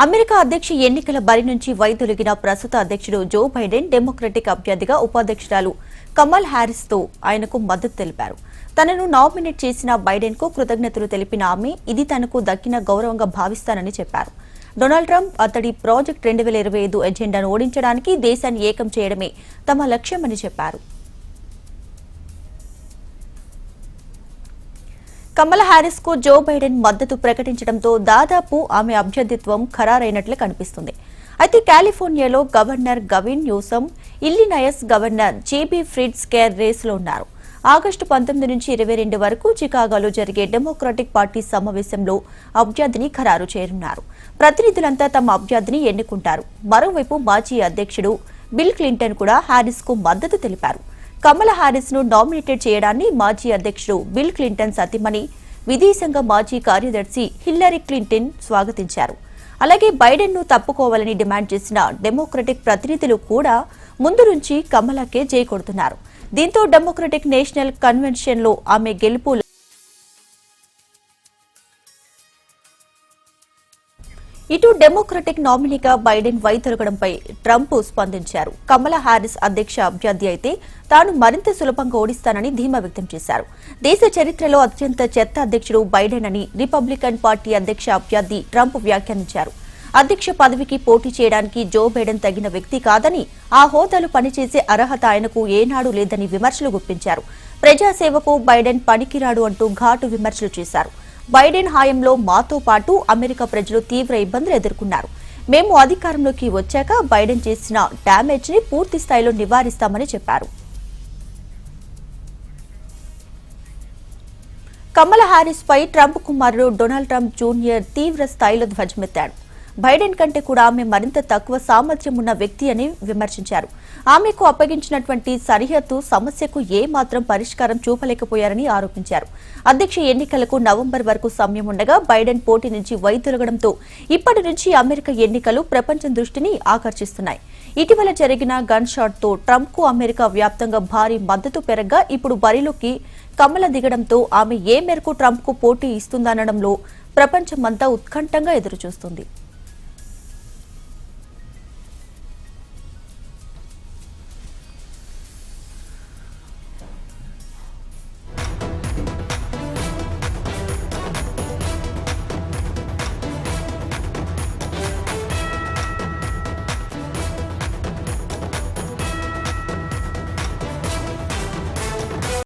America అధ్యక్ష ఎన్నికల బరి నుంచి వైదొలిగిన ప్రస్తుత అధ్యక్షుడు జో బైడెన్ డెమోక్రటిక్ అభ్యర్థిగా ఉపాధ్యక్షురాలు కమల్ హ్యారిస్తో ఆయనకు మద్దతు తెలిపారు. తనను నామినేట్ చేసిన బైడెన్కు కృతజ్ఞతలు తెలిపిన ఆమె ఇది తనకు దక్కిన గౌరవంగా భావిస్తానని చెప్పారు. డొనాల్డ్ ట్రంప్ అతడి ప్రాజెక్ట్ రెండు వేల ఇరవై ఐదు ఎజెండాను ఓడించడానికి దేశాన్ని ఏకం చేయడమే తమ లక్ష్యమని చెప్పారు. కమల హారిస్కు జో బైడెన్ మద్దతు ప్రకటించడంతో దాదాపు ఆమె అభ్యర్థిత్వం ఖరారైనట్లు కనిపిస్తుంది. అయితే కాలిఫోర్నియాలో governor Gavin Newsom Illinois governor JB ఫ్రిడ్స్ care రేసులో ఉన్నారు. ఆగస్టు పంతొమ్మిది నుంచి ఇరవై రెండు వరకు చికాగోలో జరిగే డెమోక్రటిక్ పార్టీ సమావేశంలో అభ్యర్థిని ఖరారు చేయనున్నారు ప్రతినిధులంతా తమ అభ్యర్థిని ఎన్నుకుంటారు. మరోవైపు మాజీ అధ్యక్షుడు బిల్ క్లింటన్ కూడా హ్యారిస్కు మద్దతు తెలిపారు. కమలా హారిస్ను నామినేటెడ్ చేయడాన్ని మాజీ అధ్యక్షుడు బిల్ క్లింటన్ సతీమణి విదేశాంగ మాజీ కార్యదర్శి హిల్లరీ క్లింటన్ స్వాగతించారు. అలాగే బైడెన్ను తప్పుకోవాలని డిమాండ్ చేసిన డెమోక్రటిక్ ప్రతినిధులు కూడా ముందు నుంచి కమలాకే జై కొడుతున్నారు. దీంతో డెమోక్రటిక్ నేషనల్ కన్వెన్షన్లో ఆమె గెలుపు ఇటు డెమోక్రటిక్ నామినీగా బైడెన్ వైదొలగడంపై ట్రంప్ స్పందించారు. కమలా హారిస్ అధ్యక్ష అభ్యర్థి అయితే తాను మరింత సులభంగా ఓడిస్తానని ధీమా వ్యక్తం చేశారు. దేశ చరిత్రలో అత్యంత చెత్త అధ్యక్షుడు బైడెన్ అని రిపబ్లికన్ పార్టీ అధ్యక్ష అభ్యర్థి ట్రంప్ వ్యాఖ్యానించారు. అధ్యక్ష పదవికి పోటీ చేయడానికి జో బైడెన్ తగిన వ్యక్తి కాదని ఆ హోదాలు పనిచేసే అర్హత ఆయనకు ఏనాడు లేదని విమర్శలు గుప్పించారు. ప్రజాసేవకు బైడెన్ పనికిరాడు అంటూ ఘాటు విమర్శలు చేశారు. బైడెన్ హాయంలో మాతో పాటు అమెరికా ప్రజలు తీవ్ర ఇబ్బందులు ఎదుర్కొన్నారు. మేము అధికారంలోకి వచ్చాక బైడెన్ చేసిన డ్యామేజ్ని పూర్తి స్థాయిలో నివారిస్తామని చెప్పారు. కమల హారిస్ పై ట్రంప్ కుమారుడు డొనాల్డ్ ట్రంప్ జూనియర్ తీవ్ర స్థాయిలో ధ్వజమెత్తాడు. బైడెన్ కంటే కూడా ఆమె మరింత తక్కువ సామర్థ్యం ఉన్న వ్యక్తి అని విమర్శించారు. ఆమెకు అప్పగించినటువంటి సరిహద్దు సమస్యకు ఏమాత్రం పరిష్కారం చూపలేకపోయారని ఆరోపించారు. అధ్యక్ష ఎన్నికలకు నవంబర్ వరకు సమయం ఉండగా బైడెన్ పోటీ నుంచి వైదొలగడంతో ఇప్పటి నుంచి అమెరికా ఎన్నికలు ప్రపంచం దృష్టిని ఆకర్షిస్తున్నాయి. ఇటీవల జరిగిన గన్ షాట్తో ట్రంప్కు అమెరికా వ్యాప్తంగా భారీ మద్దతు పెరగగా ఇప్పుడు బరిలోకి కమల దిగడంతో ఆమె ఏ మేరకు ట్రంప్కు పోటీ ఇస్తుందనడంలో ప్రపంచమంతా ఉత్కంఠంగా ఎదురుచూస్తుంది.